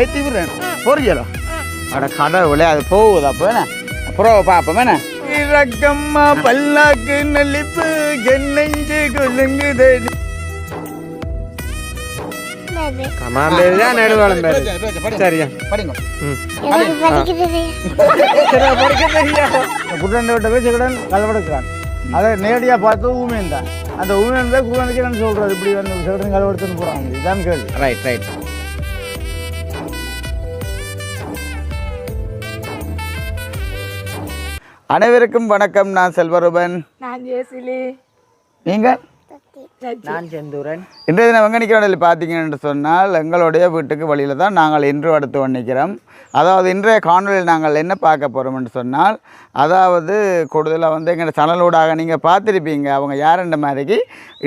ஏற்றி விடுறேன். பொறியலோ அட கடவுளே அது போகுது அப்போ என்ன? புறவை பார்ப்போம் என்ன? இறக்கம்மா பல்லாக்கு நெல்லிப்பு என்னெஞ்சு குலுங்குது. தான் சரியா? படிங்க. கலவெடுக்கிறான். அதை நேரடியாக பார்த்து ஊமியன் தான். அந்த ஊமியன் போய் குழந்தைக்கு நான் சொல்கிறது இப்படி வந்து சிக்கடன் கலவெடுத்துன்னு போகிறாங்க இதான் கேள்வி. ரைட் ரைட் அனைவருக்கும் வணக்கம். நான் செல்வரூபன். நான் ஜெயசிலி. நீங்கள்? நான் செந்தூரன். இன்றைய தினம் வெங்கனிக்கடலில் பார்த்தீங்கன்னு சொன்னால் எங்களுடைய வீட்டுக்கு வழியில் தான் நாங்கள் இன்று அடுத்து வந்திக்கிறோம் அதாவது இன்றைய காணொலியில் நாங்கள் என்ன பார்க்க போகிறோம்னு சொன்னால் அதாவது கூடுதலாக வந்து எங்கள் சேனலூடாக நீங்கள் பார்த்துருப்பீங்க. அவங்க யாருன்ற மாதிரிக்கு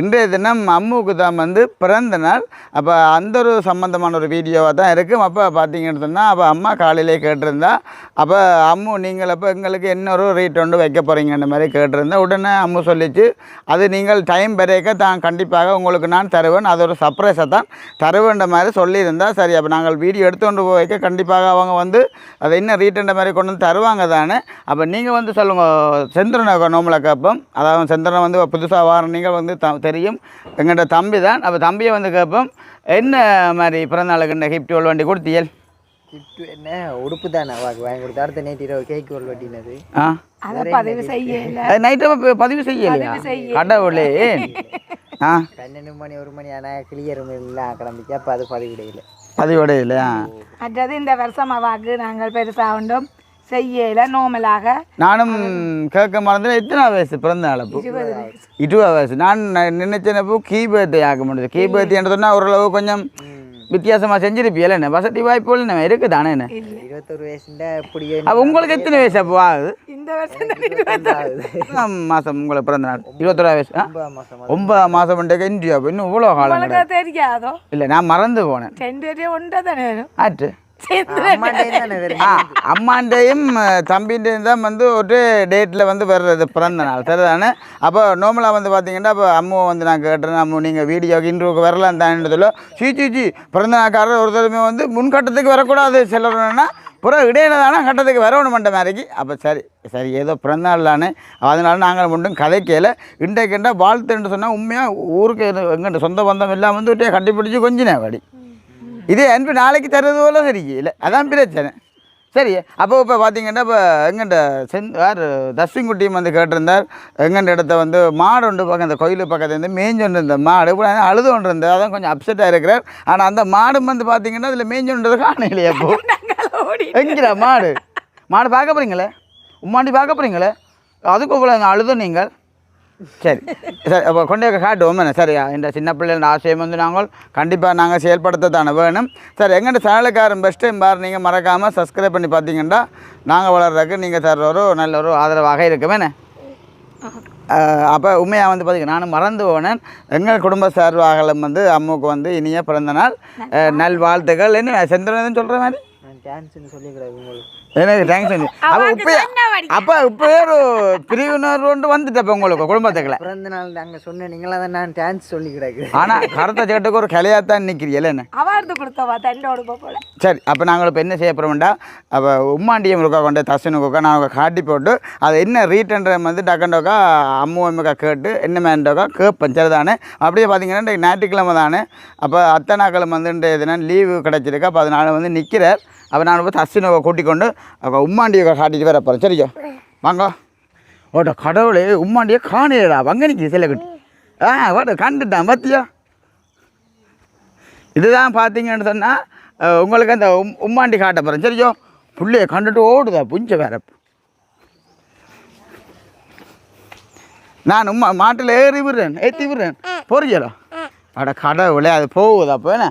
இன்றைய தினம் அம்முக்கு தான் வந்து பிறந்த நாள். அப்போ அந்த ஒரு சம்மந்தமான ஒரு வீடியோவாக தான் இருக்கும். அப்போ பார்த்தீங்கன்னு சொன்னால் அப்போ அம்மா காலையிலே கேட்டிருந்தா அப்போ அம்மு நீங்கள் அப்போ எங்களுக்கு என்ன ஒரு ரேட் ஒன்று வைக்க போகிறீங்கன்ற மாதிரி கேட்டிருந்தா உடனே அம்மு சொல்லிச்சு அது நீங்கள் டைம் வரைக்க தான் கண்டிப்பாக உங்களுக்கு நான் தருவேன். அது ஒரு சர்ப்ரைஸாக தான் தருவேன்ற மாதிரி சொல்லியிருந்தா சரி அப்போ நாங்கள் வீடியோ எடுத்து கொண்டு போய் வைக்க கண்டிப்பாக அவங்க வந்து அதை என்ன ரீட்டுன்ற மாதிரி கொண்டு வந்து தருவாங்க தானே. அப்போ நீங்கள் வந்து சொல்லுங்கள் செந்திரனை நோமலை கேட்போம். அதாவது செந்திரனை வந்து புதுசாக வார நீங்கள் வந்து த தெரியும். எங்கள்கிட்ட தம்பி தான். அப்போ தம்பியை வந்து கேட்போம். என்ன மாதிரி பிறந்தநாளுக்கு இந்த கிஃப்ட் ஒரு வண்டி கொடுத்தியல்? கிஃப்ட் என்ன? உடுப்பு தானே. வாக்கு வாங்கி கொடுத்து அடுத்த நேற்று இரவு கேக் ஒரு வெட்டினது. ஆ? அதை பதிவு செய்யல. அது நைட்டு பதிவு செய்யலையா? கடவுளே. ஆ? பன்னெண்டு மணி ஒரு மணி ஆனால் கிளியர் எல்லாம் கிளம்பிச்சு அப்போ அது பதிவிடையில். பதிவோட இல்லையா மற்றது இந்த வருஷம் அவாக்கு நாங்கள் பெருசாக உண்டும் செய்யல நோமலாக நானும் கேட்க மறந்து எத்தனை வயசு பிறந்த நாள் அப்போ? இருபது வயசு நான் நினைச்சனப்போ கீ பர்த்டே ஆக முடியுது கீ பர்த்டேன்னு சொன்னால் ஓரளவு கொஞ்சம் வித்தியாசமாக செஞ்சிருப்பியல என்ன? வசதி வாய்ப்புகள் என்ன? இருக்குதானே என்ன? இருபத்தொரு வயசுல இப்படியே அப்போ உங்களுக்கு எத்தனை வயசு அப்போ ஆகுது? இந்த வருஷம் தான் மாதம் உங்களை பிறந்த நாள் இருபத்தொரு வயசு ஒன்பதாம் மாதம் பண்ணிட்டு இன்றையா இன்னும் இவ்வளோ காலம் உங்களுக்கு தெரியாதோ? இல்லை நான் மறந்து போனேன். ரெண்டு ஒன்றா தானே ஆற்று. அம்மாண்டையும் தம்பிண்டையும் தான் வந்து ஒரு டேட்டில் வந்து வர்றது பிறந்த நாள். சரிதானே? அப்போ நார்மலாக வந்து பார்த்தீங்கன்னா இப்போ அம்மாவை வந்து நான் கேட்டேன் அம்மு நீங்கள் வீடியோக்கு இன்றுக்கு வரலாம் தானே சீ சீ சீ பிறந்த நாள்காரர் ஒரு தடவை வந்து முன்கட்டத்துக்கு வரக்கூடாது சிலர்னா புற இடையில தானே கட்டத்துக்கு வரணும் மண்ட மாதிரிக்கு. அப்போ சரி சரி ஏதோ பிறந்த நாள் தானே. அதனால நாங்கள் மட்டும் கதைக்கல. இன்றைக்குண்டா வாழ்த்துன்னு சொன்னால் உண்மையாக ஊருக்கு எங்கிட்ட சொந்த பந்தம் எல்லாம் வந்து கட்டிப்பிடிச்சு கொஞ்சினே வாடி இதே அன்பு நாளைக்கு தர்றது போல சரி. இல்லை அதான் பிரச்சனை. சரி அப்போ இப்போ பார்த்தீங்கன்னா இப்போ எங்கண்ட செந் யார்? தஸ்வின்குட்டியும் வந்து கேட்டிருந்தார். எங்கண்ட இடத்த வந்து மாடு ஒன்று பக்கம் இந்த கோயில் பக்கத்துல இருந்து மேய்ஞ்சொண்டு இருந்த மாடு இப்போ அழுது கொண்டு இருந்தது. அதான் கொஞ்சம் அப்செட்டாக இருக்கிறார். ஆனால் அந்த மாடும் வந்து பார்த்தீங்கன்னா அதில் மேய்ஞ்சொன்றது காணையிலையே அப்போ. எங்கிற மாடு? மாடு பார்க்க போகிறீங்களே உம்மாண்டி பார்க்க போகிறீங்களே அதுக்கு இவ்வளோ அழுதும் நீங்கள்? சரி. சரி அப்போ கொண்டே காட்டுவோம் என்ன சரியா இந்த சின்ன பிள்ளைகள ஆசையம் வந்து நாங்கள் கண்டிப்பாக நாங்கள் செயல்படுத்த தானே வேணும். சரி எங்கள்கிட்ட சேனலுக்காரன் பெஸ்ட் டைம் பார் நீங்கள் மறக்காமல் சப்ஸ்கிரைப் பண்ணி பார்த்தீங்கன்னா நாங்கள் வளர்றதுக்கு நீங்கள் தர்ற ஒரு நல்ல ஒரு ஆதரவாக இருக்குமே. அப்போ உண்மையாக வந்து பார்த்தீங்கன்னா நானும் மறந்து போனேன். எங்கள் குடும்ப சார்பாகலும் வந்து அம்முக்கு வந்து இனிய பிறந்த நாள் அஹ், நல்வாழ்த்துக்கள். என்ன செந்திரன் சொல்கிற மாதிரி? நான் டான்ஸ்னு சொல்லிக்கிறேன் உங்களுக்கு. எனக்கு தேங்க்ஸ் அப்போ இப்போ அப்போ இப்போயே ஒரு பிரிவினர் ஒன்று வந்துட்டப்போ உங்களுக்கு குடும்பத்துக்குள்ள. பிறந்த நாள் நாங்கள் சொன்ன நீங்களா தான் நான் டான்ஸ் சொல்லி கிடக்கு. ஆனால் கருத்த சேட்டுக்கு ஒரு கிளையாக தான் நிற்கிறீல்ல என்ன? அவார்டு கொடுத்தவா தண்டோடு போல? சரி அப்போ நாங்கள் இப்போ என்ன செய்ய போகிறோம்டா அப்போ உம்மாண்டியம் இருக்கா கொண்டு தசனுக்கா நாங்கள் காட்டி போட்டு அது என்ன ரீட்டன்ற வந்து டக்கண்டோக்கா அம்முவம்முக்கா கேட்டு என்ன மேண்டோக்கா கேட்பேன் சரிதானே? அப்படியே பார்த்தீங்கன்னா இன்றைக்கு ஞாயிற்றுக்கிழமை தானே? அப்போ அத்தனாக்கிழமை வந்து இன்றைய தினம் லீவு கிடச்சிருக்கு. அப்போ அதனால் வந்து நிற்கிறார் அப்போ நான் போய் தசனுக்கை கூட்டிக் கொண்டு உம்மாண்டியை காட்டிட்டு வர போகிறேன் சரியா வாங்க. ஓட்ட கடவுளே உம்மாண்டியை காணையடா வங்க நிற்கிது சில கட்டி. ஆ ஓட்ட கண்டுட்டான். பார்த்தியா இதுதான் பார்த்தீங்கன்னு சொன்னால் உங்களுக்கு அந்த உம் உம்மாண்டி காட்ட போகிறேன் சரியோ புள்ளைய கண்டுட்டு ஓடுதா புஞ்ச வேற. நான் உம்மா மாட்டில் ஏறி விடுறேன் ஏற்றி விடுறேன். பொறியலோ அட கடவுளே அது போகுது அப்போ என்ன?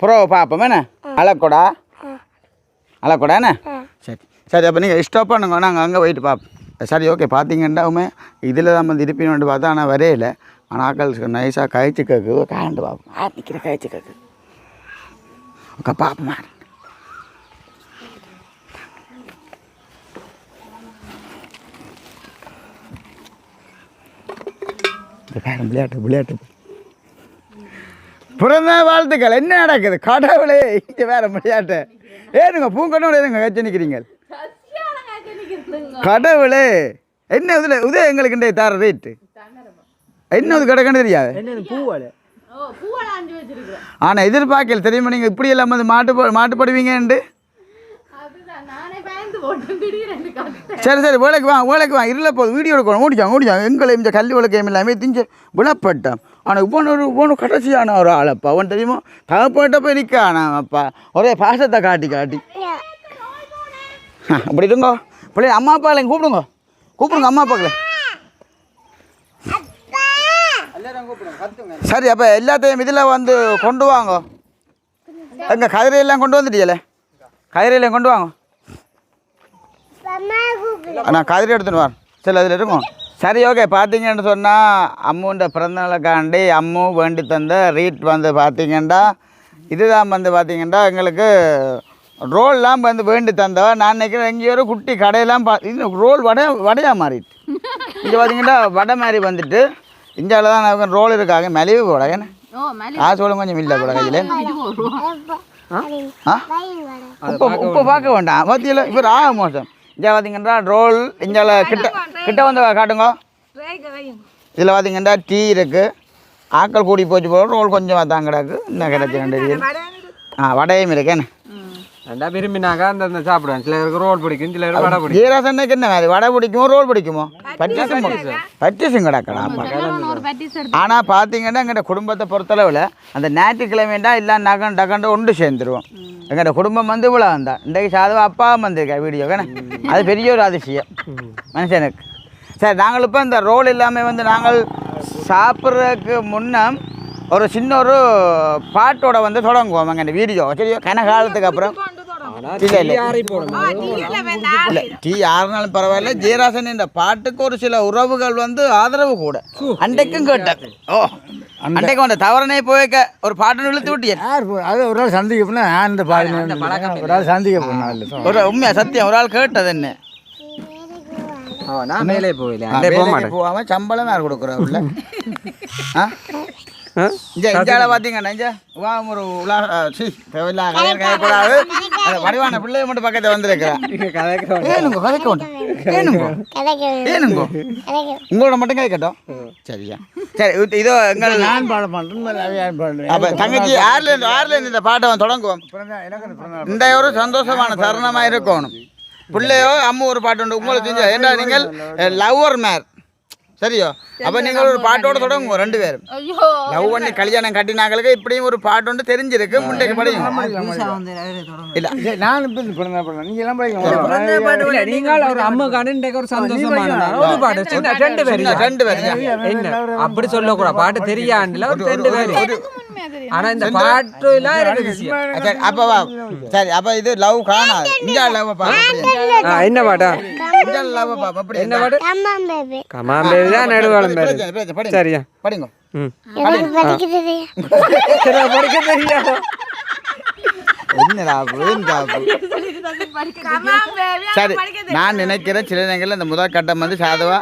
புறவை பார்ப்போம் என்ன? அழக்கூடா அழக்கூடா என்ன? சரி. சரி அப்போ நீங்கள் ஸ்டாப் பண்ணுங்க. நாங்கள் அங்கே போயிட்டு பார்ப்போம் சரி ஓகே பார்த்தீங்கன்னாவுமே இதில் தான் வந்து இருப்பினு பார்த்தா ஆனால் வரையில ஆனால் ஆக்கள் நைஸாக கழிச்சு கேக்கு. காண்டு பார்ப்போம் ஆ நிற்கிற கழிச்சு கேக்கு. ஓகே பார்ப்போமா விளையாட்டு விளையாட்டு. பிறந்த வாழ்த்துக்கள். என்ன நடக்குது? கடவுளே இங்கே வேற விளையாட்டு. ஏனுங்க பூங்கட்டோட ஏனுங்க கட்சி நிற்கிறீங்க கடவுளே என்ன இதில் உதய எங்களுக்கு இந்த தர ரேட்டு என்ன இது கிடக்குன்னு தெரியாது ஆனால் எதிர்பார்க்கல. தெரியுமா நீங்கள் இப்படி எல்லாம் வந்து மாட்டு மாட்டுப்படுவீங்கன்ட்டு? சரி சரி வேலைக்கு வா வேலைக்கு வா. இல்லை போதும் வீடியோ எடுக்கணும். ஓடிச்சாங்க ஓடிச்சாங்க எங்களை இந்த கல்வி விளக்கம் எல்லாமே திஞ்சு குணப்பட்டான் ஆனால் இவன் ஒரு இவனு கடைசியான ஒரு ஆளப்பா. அவன் தெரியுமா? தகப்பட்ட போய் நிற்கானாப்பா ஒரே பாசத்தை காட்டி காட்டி. ஆ, அப்படி இருங்கோ. பிள்ளை அம்மா அப்பா இல்லைங்க. கூப்பிடுங்க. கூப்பிடுங்க அம்மா அப்பாக்களை. சரி அப்போ எல்லாத்தையும் இதில் வந்து கொண்டு வாங்க. எங்கள் கதிரையெல்லாம் கொண்டு வந்துட்டியலே? கதிரையெல்லாம் கொண்டு வாங்க. நான் கதிரை எடுத்துன்னு வரேன் சரி அதில் இருக்கும். சரி ஓகே பார்த்தீங்கன்னு சொன்னால் அம்முன்ற பிறந்தநாளுக்காண்டி அம்மு வேண்டி தந்த ரீட் வந்து பார்த்தீங்கன்னா இதுதான் வந்து பார்த்தீங்கன்னா எங்களுக்கு ரோல்லாம் வந்து வேண்டி தந்தவா. நான் நினைக்கிறேன் எங்கேயோ ஒரு குட்டி கடையெல்லாம் பா இது ரோல் வடை வடையாக மாறிட்டு. இங்கே பார்த்தீங்கன்னா வடை மாதிரி வந்துட்டு இந்தியாவில் தான் நமக்கு ரோல் இருக்காங்க மலிவு போட ஏன்னா காசு கூட கொஞ்சம் இல்லை போட கையில். ஆ? உப்பு உப்பு பார்க்க வேண்டாம். மத்தியில் இவர் ஆக மோசம். இங்கே பார்த்தீங்கன்னா ரோல் இந்தியாவில் கிட்ட கிட்ட. வந்து காட்டுங்க. இதில் பார்த்தீங்கன்னா டீ இருக்குது ஆக்கள் கூடி போச்சு போல ரோல் கொஞ்சம் தான் கிடக்கு இன்னும் கிடச்சி ரெண்டு ஆ வடையும் இருக்கேன்னு ரெண்டா விரும்பினாக்கா அந்த அந்த சாப்பிடுவேன். சிலருக்கு ரோல் பிடிக்கும் சிலருக்கு வடை பிடிக்கும். ஜீராசன்னுக்கு என்ன அது? வடை பிடிக்குமோ ரோல் பிடிக்குமோ? பச்சைசும் பச்சைசும் கிடக்கடா ஆனால் பார்த்தீங்கன்னா எங்கள்ட குடும்பத்தை பொறுத்தளவில் அந்த ஞாயிற்றுக்கிழமைண்டா இல்லை நகன் டகண்டு ஒன்று சேர்ந்துருவோம். எங்கள்ட குடும்பம் வந்து இவ்வளோ வந்தா இன்றைக்கு சாதவ அப்பா வந்திருக்கா வீடியோ கண்ணே அது பெரிய ஒரு அதிசயம். மனுஷனுக்கு. சரி நாங்கள் இப்போ இந்த ரோல் எல்லாமே வந்து நாங்கள் சாப்பிட்றதுக்கு முன்னம் ஒரு சின்ன ஒரு பாட்டோட வந்து தொடங்குவோம். அங்கே இந்த வீடியோ சரியோ? கனகாலத்துக்கு அப்புறம். டீ யாருனாலும் பரவாயில்ல. ஜெயராசன் இந்த பாட்டுக்கு ஒரு சில உறவுகள் வந்து ஆதரவு கூட. அன்றைக்கும் கேட்டேன். ஓ அன்றைக்கு அந்த தவறனே போய்க்க ஒரு பாட்டு இழுத்து விட்டியன். யார் போ- அது ஒரு நாள் சந்திக்க போனால் நான் இந்த பாடி ஒரு நாள் சந்திக்க போனால் ஒரு உண்மையா சத்தியம் ஒரு ஆள் கேட்டது என்ன? நான் மேலே போகாம சம்பளம் யார் கொடுக்குறா உள்ள? ஆ? இஞ்சால ஒரு உலா வடிவான பிள்ளைய மட்டும் பக்கத்தில் வந்திருக்கிறேன் ஏனுங்க கதைக்க வேண்டாம் ஏனுங்க. ஏனுங்க. உங்களோட மட்டும் கேட்கட்டும் சரியா. சரி இது- எங்கள் நான் பாட மாட்டேன் அப்ப தங்கச்சி யார்ல இருந்து இருந்து இந்த பாட்டை தொடங்குவோம் இந்த ஒரு சந்தோஷமான தருணமா இருக்கணும். பிள்ளையோ அம்மா ஒரு பாட்டு உண்டு. உங்களை செஞ்ச ஏன்னா நீங்கள் லவ்வர் மேர். சரியோ? அப்ப நீங்கள் ஒரு பாட்டோட தொடங்குவோம் ரெண்டு பேரும். லவ் பண்ணி கல்யாணம் கட்டினாங்களுக்கு இப்படியும் ஒரு பாட்டு ஒன்று தெரிஞ்சிருக்கு முண்டைக்கு படியும். இல்ல நான் இப்போ பிறந்த பிறந்த நீங்கள் எல்லாம் படிக்க இல்ல நீங்கள் ஒரு அம்முக்கான இன்றைக்கு ஒரு சந்தோஷமான. ஒரு பாட்டு சின்ன ரெண்டு பேர். சின்ன ரெண்டு பேர். என்ன? அப்படி சொல்லக்கூடாது. பாட்டு தெரியாண்டுல ஒரு ரெண்டு பேர். ஆனா இந்த பாட்டுல இருக்கு விஷயம். சரி அப்ப வா. சரி அப்ப இது லவ் காணாது. இந்தியா லவ் ஆ, என்ன பாட்டா? லவ் பாப்பா? அப்படி என்ன தான் நடுவாளம் சரியா. படிங்க. ம். சரி, படிக்க என்னடா நான் நினைக்கிறேன் சில நேரங்களில் இந்த முதல் கட்டம் வந்து சாதுவா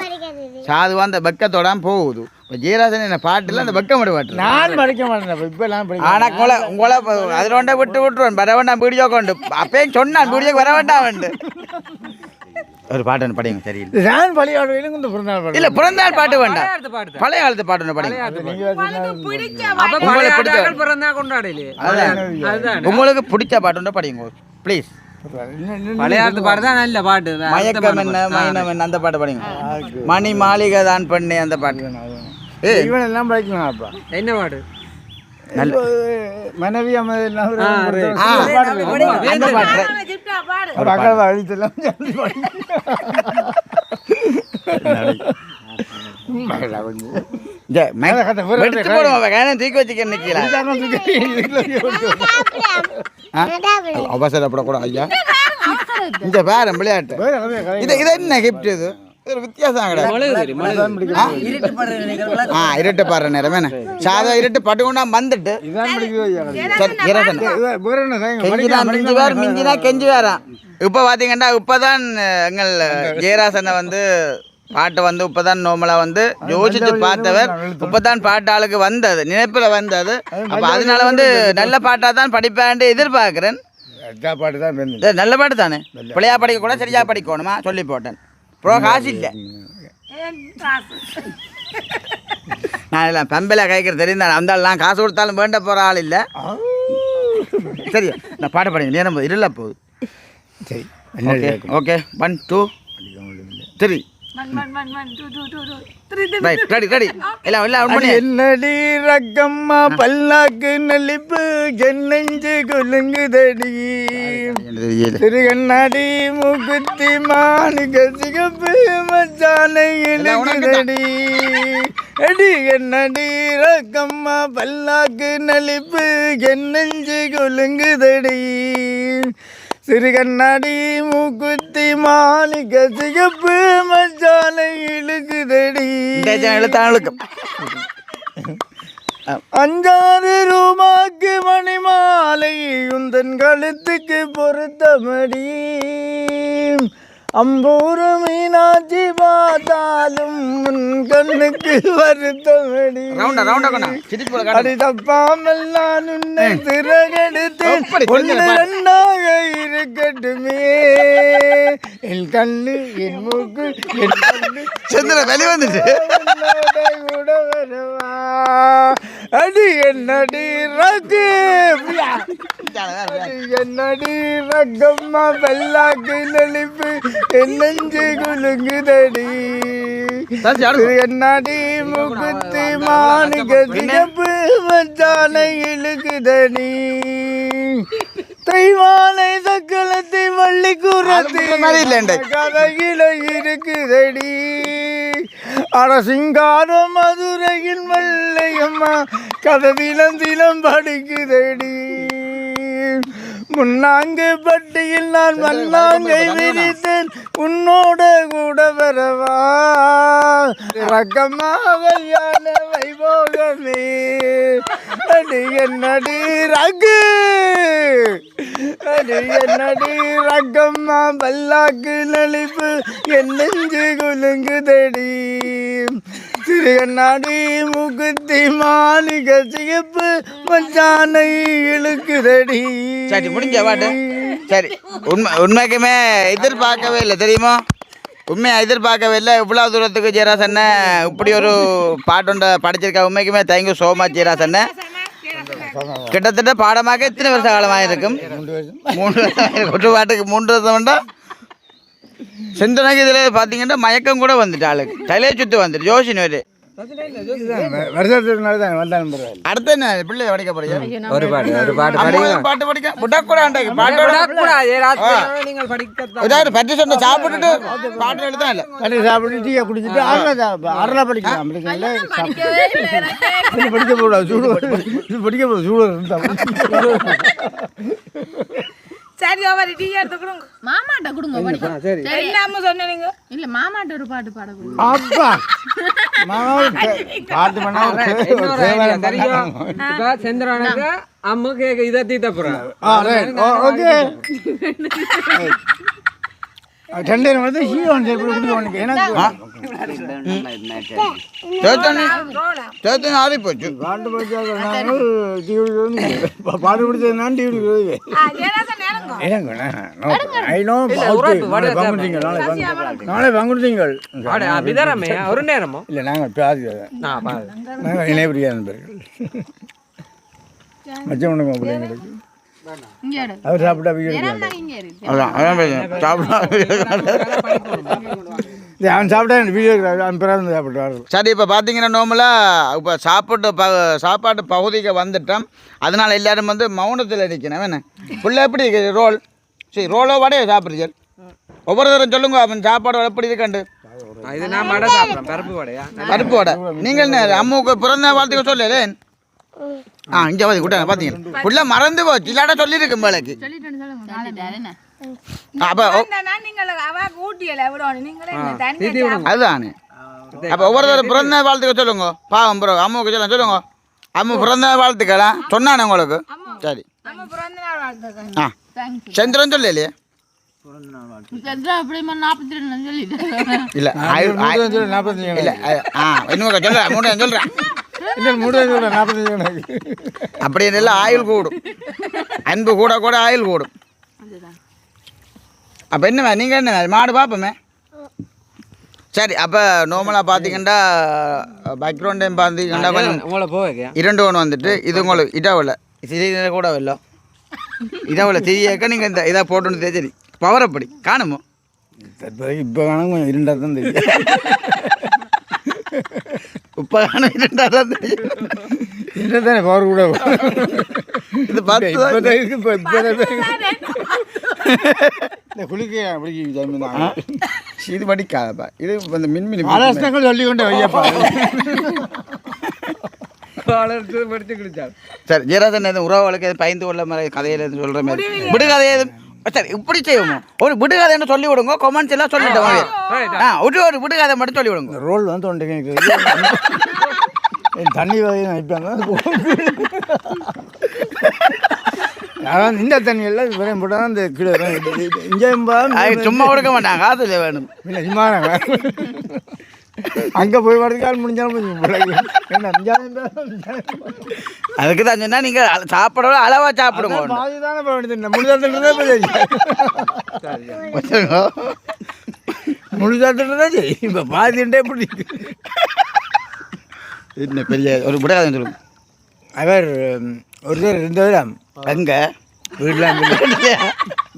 சாதுவா அந்த வெக்கத்தோட போகுது. இப்போ ஜீராசன் என்ன பாட்டில் அந்த வெக்கம் விட மாட்டேன் நான் படிக்க மாட்டேன் இப்போ எல்லாம் படிக்க ஆனால் உங்களை உங்களை அதில் விட்டு விட்டுருவேன். வர வேண்டாம் வீடியோ கொண்டு அப்பயும் சொன்னான் வீடியோக்கு வர வேண்டாம் ஒரு பாட்டு படிங்க சரியில்லை. நான் பள்ளியோட இந்த பிறந்தநாள் பாடு இல்லை பிறந்தநாள் பாட்டு வேண்டாம். பாட்டு பழைய காலத்து பாட்டு ஒன்று படிங்க அப்ப உங்களுக்கு பிடிச்ச- பாட்டு ஒன்று படிங்க ப்ளீஸ். பழைய ஆட்டு பாட்டு தான் நல்ல பாட்டு. மயக்கம் என்ன என்ன அந்த பாட்டு படிங்க மணி மாளிகை தான் பண்ணி அந்த பாட்டு. ஏய் இவன். எல்லாம் படிக்கணும் அப்பா. என்ன பாட்டு? மனைவி அவசரப்படக்கூடாது ஐயா. இந்த பேர. விளையாட்டு. இது இது என்ன கிஃப்ட் இது? இது வித்தியாசம் கிடையாது ஆ? இருட்டு பாடுற நேரம் என்ன? சாதா இருட்டு பட்டுக்கொண்டா வந்துட்டு மிஞ்சி வேற மிஞ்சினா கெஞ்சி இப்போ பார்த்தீங்கன்னா இப்போதான் எங்கள் ஜெயராசனை வந்து பாட்டை வந்து இப்போதான் நோமலாக வந்து யோசிச்சு பார்த்தவர். இப்போதான் பாட்டு ஆளுக்கு வந்தது நினைப்பில் வந்தது. அப்போ அதனால வந்து நல்ல பாட்டாக தான் படிப்பேன்ட்டு எதிர்பார்க்குறேன். நல்ல பாட்டு தானே? பிள்ளையா படிக்க கூட சரியா படிக்கணுமா? சொல்லி போட்டேன். ப்ரோ காசு இல்லை. நான் எல்லாம் பெம்பல கேட்குற தெரியும் அந்த ஆள்லாம் காசு கொடுத்தாலும் வேண்ட போகிற ஆள் இல்லை. சரி நான் பாட்டு படிங்க நேரம் இருள போகுது. சரி okay okay one two three three three என்னடி ரக்கம்மா பல்லாக்கு நலிப்பு ஜன்னஞ்சு கொலுங்குதடி. தெரியல திருகண்ணாடி மூக்குத்தி மாணிக்க சிகப்பு மச்சானை இழுக்குதடி அடி என்னடி ரக்கம்மா பல்லாக்கு நலிப்பு ஜன்னஞ்சு கொலுங்குதடி. சிறுகண்ணாடி மூக்குத்தி மாணிக்க சிகப்பு மச்சானை இழுக்குதடி. எழுத்தாளுக்கு அஞ்சாறு ரூபாய்க்கு மணிமாலை உந்தன் கழுத்துக்கு பொருத்தமடி. அம்பூரு மீனாட்சி பார்த்தாலும் உன் கண்ணுக்கு வருத்தமடி. அடி தப்பாமல் நான் உன்னை சிறகெடுத்து எப்படி ஒன்று. ரெண்டாக இருக்கட்டுமே. என் கண்ணு என் மூக்கு என் கண்ணு. சந்திர வெளி வந்துச்சு கூட வரவா? அடி என்னடி ரகு? என்னடி ரகம்மா பல்லாக்கு நெளிப்பு என்னஞ்சு குலுங்குதடி. என்னடி முகுத்தி மாணிக்க சிகப்பு மச்சானை இழுக்குதடி. தெய்வானை சக்கலத்தை வள்ளி இல்லைண்டே. கதையில இருக்குதடி. அரசிங்கார மதுரையின் வெள்ளையம்மா கதவிலம் திலம் படிக்குதடி. முன்னாங்கு பட்டியில் நான் மண்ணாங்கை விரித்தேன். உன்னோட கூட வரவா? ரக்கமாக யான வைபோகமே. அடி என்னடி ரகு? அடி என்னடி ரக்கம்மா பல்லாக்கு நலிப்பு என் நெஞ்சு குலுங்குதடி. திருகண்ணாடி முகுத்தி மாளிக சிகப்பு மச்சானை இழுக்குதடி. சரி முடிஞ்ச பாட்டு சரி உண்மை உண்மைக்குமே எதிர்பார்க்கவே இல்லை தெரியுமா? உண்மையை எதிர்பார்க்கவே இல்லை. இவ்வளோ தூரத்துக்கு ஜெயராஸ் இப்படி ஒரு பாட்டுண்ட படிச்சிருக்கா. உண்மைக்குமே தேங்க்யூ ஸோ மச் ஜெயராஸ் கிட்டத்தட்ட பாடமாக எத்தனை வருஷ காலமாக இருக்கும் மூன்று வருஷம் ஒரு பாட்டுக்கு மூன்று வருஷம் வேண்டாம் செந்தனக்கு இதில் பார்த்தீங்கன்னா மயக்கம் கூட வந்துட்டு ஆளுக்கு. தலையை சுற்றி வந்துட்டு யோசிச்சு வேறு வருஷத்துக்கு முன்னாடி தான் வந்தாலும் பரவாயில்ல அடுத்து என்ன பிள்ளைய படிக்க போறீங்க ஒரு பாட்டு ஒரு பாட்டு படிக்க. ஏதாவது சொன்ன சாப்பிட்டுட்டு பாட்டு எழுதான் இல்லை. சாப்பிட்டு டீயை குடிச்சிட்டு படிக்கலாம். இல்லை இது படிக்க போடாது சூடு. படிக்க போடாது சூடு. இருந்தா சரி over டீ எடுத்து கொடுங்க. மாமாட்ட கொடுங்க சரி. என்ன அம்மா சொன்னீங்க. இல்ல மாமாட்ட ஒரு பாட்டு பாட கொடுங்க. அப்பா! மாமா பாட்டு பண்ணா இன்னொரு idea தெரியும்? இப்ப செந்திரனுக்கு அம்மு கேக்கு இதை தீத்த போறேன். ஓகே. டெண்டர் வந்து ஹீரோன் சேர்ப்பு குடிக்க எனக்கு சேத்தனி சேத்தனி. ஆறி போச்சு. பாட்டு படிச்சாங்க நான் டிவி பாட்டு பிடிச்சது நான் டிவி நாளை பங்குடுத்தீங்கள் ஒரு நேரமோ? இல்லை நாங்கள் பாதி நாங்கள் இணையபிரியா நண்பர்கள். மச்சம் இங்க எடு. அவர் சாப்பிட்டா அதான் அதான் பேசுறேன். சாப்பிடா இது அவன் சாப்பிட்டா வீடியோ பிறந்து சாப்பிட்டு சரி இப்போ பார்த்தீங்கன்னா நார்மலாக இப்போ சாப்பிட்டு ப சாப்பாட்டு பகுதிக்கு வந்துட்டோம். அதனால எல்லாரும் வந்து மௌனத்தில் நிற்கணும் என்ன? புள்ள எப்படி ரோல். சரி ரோலோ வடையோ சாப்பிட்றீங்க? ஒவ்வொரு தரம் சொல்லுங்க அவன் சாப்பாடு எப்படி இருக்கண்டு இது நான் சாப்பிட்றேன். பருப்பு வடையா? பருப்பு வடை. நீங்கள் என்ன அம்மாவுக்கு பிறந்த வாழ்த்துக்க சொல்லலே ஆ இங்கே வந்து கூட்டாங்க பார்த்தீங்க புள்ள மறந்து போச்சு இல்லாட்ட சொல்லியிருக்கு மேலைக்கு அதுதானே. அப்போ ஒவ்வொரு தரம் பிறந்த வாழ்த்துக்க சொல்லுங்க. பாவம் ப்ரோ. அம்மாவுக்கு சொல்லுங்க சொல்லுங்க. அம்மா பிறந்த வாழ்த்துக்கலாம் சொன்னானே உங்களுக்கு? சரி. ஆ. சந்திரன் சொல்லலையே? இல்லை இல்லை ஆ இன்னும் சொல்கிறேன் மூணு சொல்கிறேன் அப்படி இல்லை ஆயுள் கூடும். அன்பு கூட கூட ஆயுள் கூடும். அப்போ என்ன நீங்கள் என்ன மாடு பார்ப்போமே சரி அப்போ நார்மலாக பார்த்தீங்கன்னா பேக்ரவுண்ட் பார்த்தீங்கன்னா கொஞ்சம் இரண்டு ஒன்று வந்துட்டு இது உங்களுக்கு இதாவில் சிறிய கூட இல்லை இதாவில் தெரியக்க நீங்கள் இந்த இதாக போட்டுன்னு தெரிஞ்சது பவர் அப்படி காணுமோ? தற்போதைக்கு இப்போ வேணால் கொஞ்சம் இருந்தால் தான் தெரியும். இப்போ காணும் இரண்டாக தான் தெரியும். இருந்தால் தானே பவர் கூட இது. தான் இருக்கு இப்போ இந்த குளிக்க அப்படி இது படிக்காதப்பா இது இந்த மின்மினி ஆலோசனைகள் சொல்லி கொண்டே வையப்பா. படிச்சு சரி ஜெயராஜன் எதுவும் உறவுகளுக்கு எதுவும் பயந்து கொள்ள மாதிரி கதையில் எதுவும் சொல்கிற மாதிரி விடுகதை எதுவும். சரி இப்படி செய்வோம். ஒரு விடுகதைன்னு சொல்லி விடுங்க கொமெண்ட்ஸ் எல்லாம் சொல்லிட்டோம் ஆ ஒரு ஒரு விடுகதை மட்டும் சொல்லி விடுங்க. ரோல் வந்து தொண்டைக்கு தண்ணி வகையை வைப்பாங்க அதான் இந்த தண்ணியெல்லாம் விரையும் போட்டால் இந்த கீழே இங்கே சும்மா கொடுக்க மாட்டாங்க. காசுல வேணும். இல்லை சும்மா அங்கே போய் வரதுக்கால் முடிஞ்சாலும் அதுக்கு தான் சொன்னா நீங்க அள- சாப்பிடவே அளவா சாப்பிடுங்க. பாதி தானே போக வேண்டியது முழுதாட்டுறதே முழுதாட்டுறதே சரி. இப்போ பாதிண்டே எப்படி? என்ன பெரிய ஒரு விடுகதை சொல்லுங்க அவர் ஒரு தடவை ரெண்டு பேரும் எங்க? வீட்டில்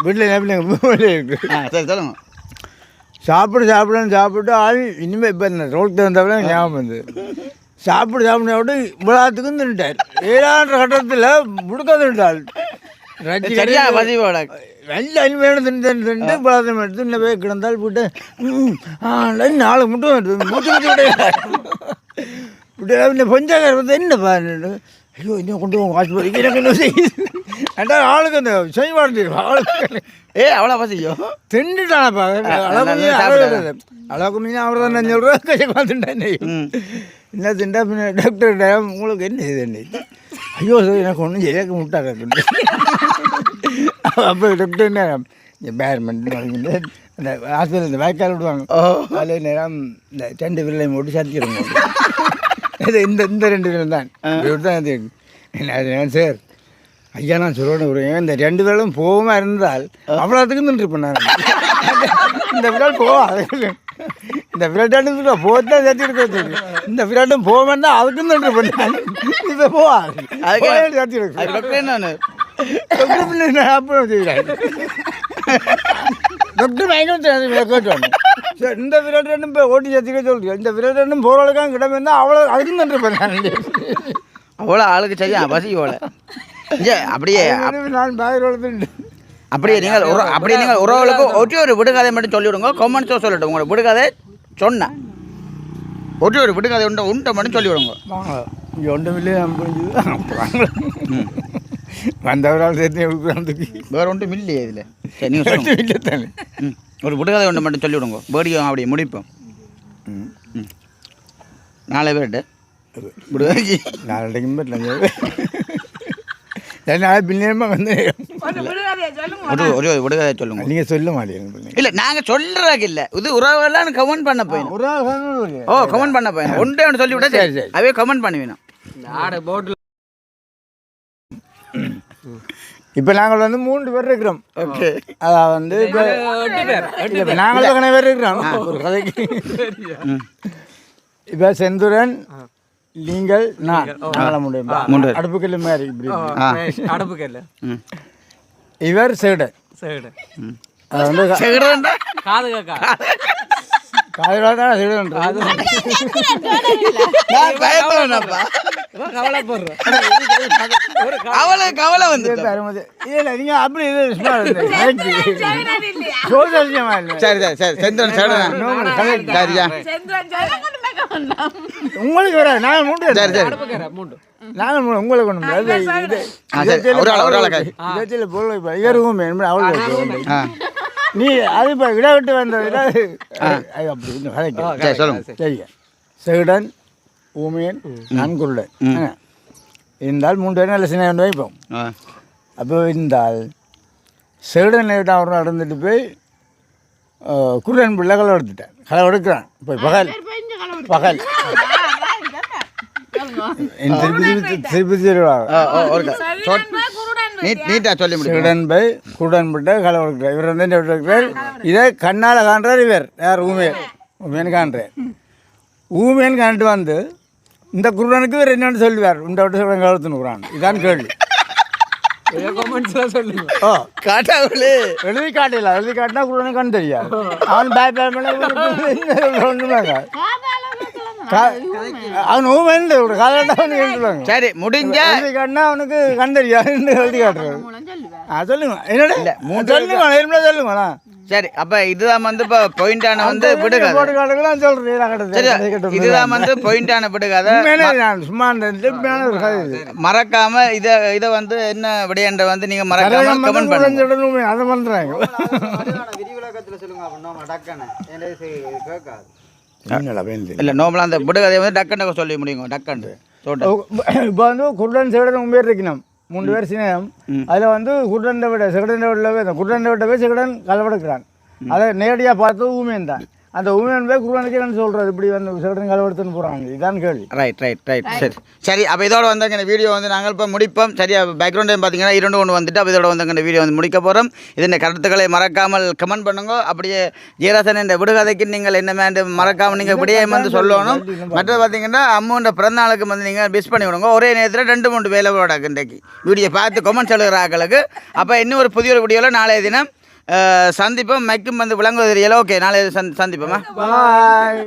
வீட்டில் என்ன பிள்ளைங்க சரி சொல்லுங்க. சாப்பிடு சாப்பிடுன்னு சாப்பிட்டு ஆள் இனிமேல் இப்போ இந்த ரோட்டு வந்தவரை ஞாபகம் வந்து சாப்பிடு சாப்பிட விட்டு இவ்வளோத்துக்கும் தின்னுட்டார். ஏழான்ற கட்டத்தில் முடுக்க தின்னுட்டாள் ரஜி சரியா பதிவோட நல்ல அனிமையான தின்னு தின்னு பழத்தம் எடுத்து இன்னும் போய் கிடந்தால் போட்டு நாலு முட்டை வருது முட்டை பொஞ்சாக்கார வந்து என்ன பாரு? ஐயோ இன்னும் கொண்டு போங்க ஆஸ்பத்திரிக்கு. எனக்கு என்ன செய்யுது. அண்டா ஆளுக்கு அந்த செய்வாடு ஆளுக்கு ஏ அவ்வளோ பசியோ திண்டுட்டானப்பா அளவு அளவுக்கு மீன் அவர் தான் அஞ்சு ரூபா கையை பார்த்துட்டேன் என்ன திண்டா பின்ன டாக்டர் உங்களுக்கு என்ன செய்யுது ஐயோ சார் எனக்கு ஒன்றும் சரியாக முட்டா கட்டு அப்போ டாக்டர் என்ன இந்த பேர்மெண்ட் அந்த ஆஸ்பத்திரி இந்த வாய்க்கால் விடுவாங்க. அதில் நேரம் இந்த ரெண்டு விரலையும் போட்டு இது இந்த இந்த ரெண்டு விரல் தான். இப்படி தான் இது. என்ன சார் ஐயா நான் சொல்லணும் ஒரு இந்த ரெண்டு விரலும் போகாம இருந்தால் அவ்வளோத்துக்கு நின்று பண்ணாங்க இந்த விரல் போகாது. இந்த விரட்டாண்டு போத்தான் சேர்த்து இந்த விரட்டும் இருந்தால் அதுக்கும் நின்று பண்ணாங்க இதை போகாது. அதுக்கு- சேர்த்து இருக்கு டாக்டர் பயங்கர கேட்டோம் இந்த விரல் ரெண்டும் ஓட்டி சேர்த்துக்க சொல்றீங்க. இந்த விரல் ரெண்டும் போகிறவளுக்காக கிடமே இருந்தால் அவ்வளோ அதுக்கும் ஆளுக்கு சரியா? பசியோட இங்கே அப்படியே நான் பாயிரோடு அப்படியே நீங்கள் உற அப்படியே நீங்கள் உறவுகளுக்கு ஒற்றை ஒரு விடுகாதை மட்டும் சொல்லிவிடுங்க. கொமெண்ட்ஸோ சொல்லிவிட்டு உங்களை விடுகதை சொன்னேன் ஒற்றை ஒரு விடுகாதை உண்டு உண்டை மட்டும் சொல்லிவிடுங்க. இங்கே ஒன்றுமில்லையே புரிஞ்சுது. வந்தவரால் சேர்த்து வேற ஒன்றும் இல்லையே இதில். சரி நீங்கள் சொல்லுங்கள் ஒரு விடுகாதை ஒன்று மட்டும் சொல்லிவிடுங்க. வேடியும் அப்படி முடிப்போம். ம். நாலு பேர்கிட்ட விடுகதைக்கு. நாலு பேர்கிட்ட என்னால் பின்னேமா வந்து ஒரு ஒரு விடுகதை சொல்லுங்க நீங்கள் சொல்ல மாட்டீங்க இல்லை நாங்கள் சொல்கிறதுக்கு இல்லை. இது உறவுகள்லாம் கமெண்ட் பண்ண போயிடும் உறவு ஓ கமெண்ட் பண்ண போயிடும் ஒன்றே ஒன்று சொல்லி விட சரி சரி. அவே கமெண்ட் பண்ணுவேணும் நாடு போட்டில் இப்போ நாங்கள் வந்து மூன்று பேர் இருக்கிறோம். ஓகே. அதான் வந்து இப்போ நாங்களும் பேர்? இருக்கிறோம். ஒரு கதைக்கு. இப்போ செந்துரன் நீங்கள் நான். நாங்கள முடியும். அடுப்புக்கல் மாதிரி இப்படி அடுப்பு கல்ல. ம். இவர் சேடன் சரி அது வந்து காது காக்கா காதலாக தான் சேடன் நான் பயப்படுறேன்ப்பா கவலைப்படுறோம் கவலை கவலை. வந்துட்டு. இல்லை நீங்கள் அப்படி சோசியமா இல்லை? சரி சரி சரி. சரியா. செந்திரன் உங்களுக்கு வராது நாங்கள் மூன்று சரி சரி. அடுப்பு கரை மூண்டு நாங்கள் மூணு உங்களை கொண்டு முடியாது இது ஆ, சரி. ஒரு ஆள், ஒரு ஆள் கை. இதத்தில் பொருள் இப்போ இவருக்கும் வேணும் அவளுக்கு ஆ. நீ அது இப்போ விட விட்டு வந்ததுல அது அப்படி சரி சொல்லுங்க சரிங்க. செகுடன் ஊமியன் நன்குருடன். இருந்தால் மூன்று பேரும் நல்ல சின்ன வைப்போம். அப்போ இருந்தால் செகுடன் லேட்டாக அவர் நடந்துட்டு போய் குருடன் பிள்ளை களை எடுத்துட்டேன் களை எடுக்கிறான். போய் பகல். பகல். என் திருப்பி திருப்பி திருப்பி நீட்டாக சொல்லி முடியும் பை குடன் பட்ட களை கொடுக்குறார் இவர் வந்து என்ன இதை கண்ணால் காண்றார் இவர். யார்? ஊமையர் ஊமையன் காண்றார். ஊமையன் காண்ட்டு வந்து இந்த குருடனுக்கு இவர் என்னன்னு சொல்லுவார். இந்த விட்டு சொல்ல கழுத்துன்னு குரான் இதான் கேள்வி. காட்டாவிலே. எழுதி காட்டல எழுதி காட்டினா குருடனுக்கு கண் தெரியாது. அவன் பேக் பேக் அவன் ஊமைன்னு காலையில் சொல்லுவாங்க சரி. முடிஞ்ச காட்டினா அவனுக்கு கண் தெரியாது எழுதி காட்டுறது ஆ சொல்லுங்க. என்னடா சொல்லுங்க இருமலா சொல்லுங்களா சரி அப்ப இதுதான் வந்து இப்போ பாயிண்டான வந்து விடுகாது. போட்டு காட்டுக்கலாம் சொல்றேன் சரி இதுதான் வந்து பாயிண்டான விடுகாத. சும்மா ஒரு மறக்காம இத இத வந்து என்ன விடையன்ற வந்து நீங்க மறக்காம கமெண்ட் பண்ணுங்க. அதை பண்றாங்க விரிவிலக்கத்தில் சொல்லுங்க அப்படின்னா கேட்காது. இல்ல நோமலா அந்த விடுகதையை வந்து டக்குன்னு சொல்லி முடியுங்க டக்குன்னு. இப்போ வந்து குருடன் சிகடன் உண்மையாக இருக்கணும். மூணு பேர் சினம் அதில் வந்து குருடன் விட சிகடன் விடவே குருடன் விட போய் சிகடன் கலவெடுக்கிறான். அதை நேரடியாக பார்த்து ஊமையன் தான். அந்த ஊமையன் போய் குருடனுக்கு என்ன சொல்கிறது இப்படி வந்து சிகடன் கலவெடுத்துன்னு போகிறாங்க இதுதான் கேள்வி. ரைட் ரைட் ரைட் சரி. சரி அப்போ இதோட வந்து இந்த வீடியோ வந்து நாங்கள் இப்போ முடிப்போம். சரியா பேக்ரவுண்ட் பார்த்தீங்கன்னா இரண்டு ஒன்று வந்துட்டு அப்போ இதோட வந்து இந்த வீடியோ வந்து முடிக்க போகிறோம் இதன் கருத்துக்களை மறக்காமல் கமெண்ட் பண்ணுங்க. அப்படியே ஜீராசன் இந்த விடுகதைக்கு நீங்கள் என்ன மறக்காமல் நீங்கள் இப்படியே வந்து சொல்லணும். மற்றது பார்த்தீங்கன்னா அம்மாண்ட பிறந்த நாளுக்கு வந்து நீங்கள் மிஸ் பண்ணி விடுங்க. ஒரே நேரத்தில் ரெண்டு மூணு வேலை இன்றைக்கு. வீடியோ பார்த்து கமெண்ட் சொல்லுகிற ஆக்களுக்கு. அப்போ இன்னும் ஒரு புதிய ஒரு வீடியோவில் நாளைய தினம் சந்திப்போம். மைக்கும் வந்து விளங்குவது ஓகே நாளை சந்தி சந்திப்போமா? பாய்